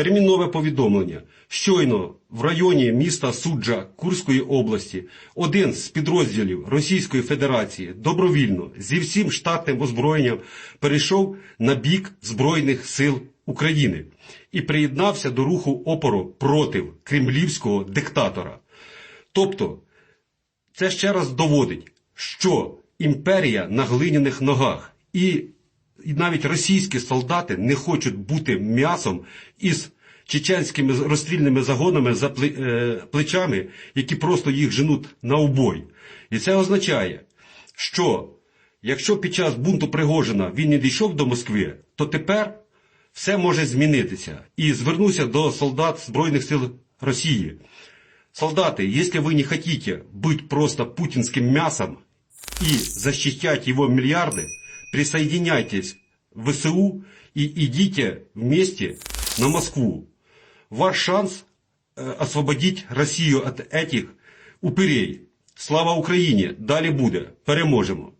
Термінове повідомлення. Щойно в районі міста Суджа Курської області один з підрозділів Російської Федерації добровільно зі всім штатним озброєнням перейшов на бік Збройних сил України і приєднався до руху опору проти кремлівського диктатора. Тобто, це ще раз доводить, що імперія на глиняних ногах і, і навіть російські солдати не хочуть бути м'ясом із чеченськими розстрільними загонами за пле- е, плечами, які просто їх женуть на убой. І це означає, що якщо під час бунту Пригожина він не дійшов до Москви, то тепер все може змінитися. І звернуся до солдат Збройних сил Росії. Солдаты, если вы не хотите быть просто путинским мясом и защищать его миллиарды, присоединяйтесь в ВСУ и идите вместе на Москву. Ваш шанс э, освободить Россию от этих упырей. Слава Україні! Далі буде. Переможемо!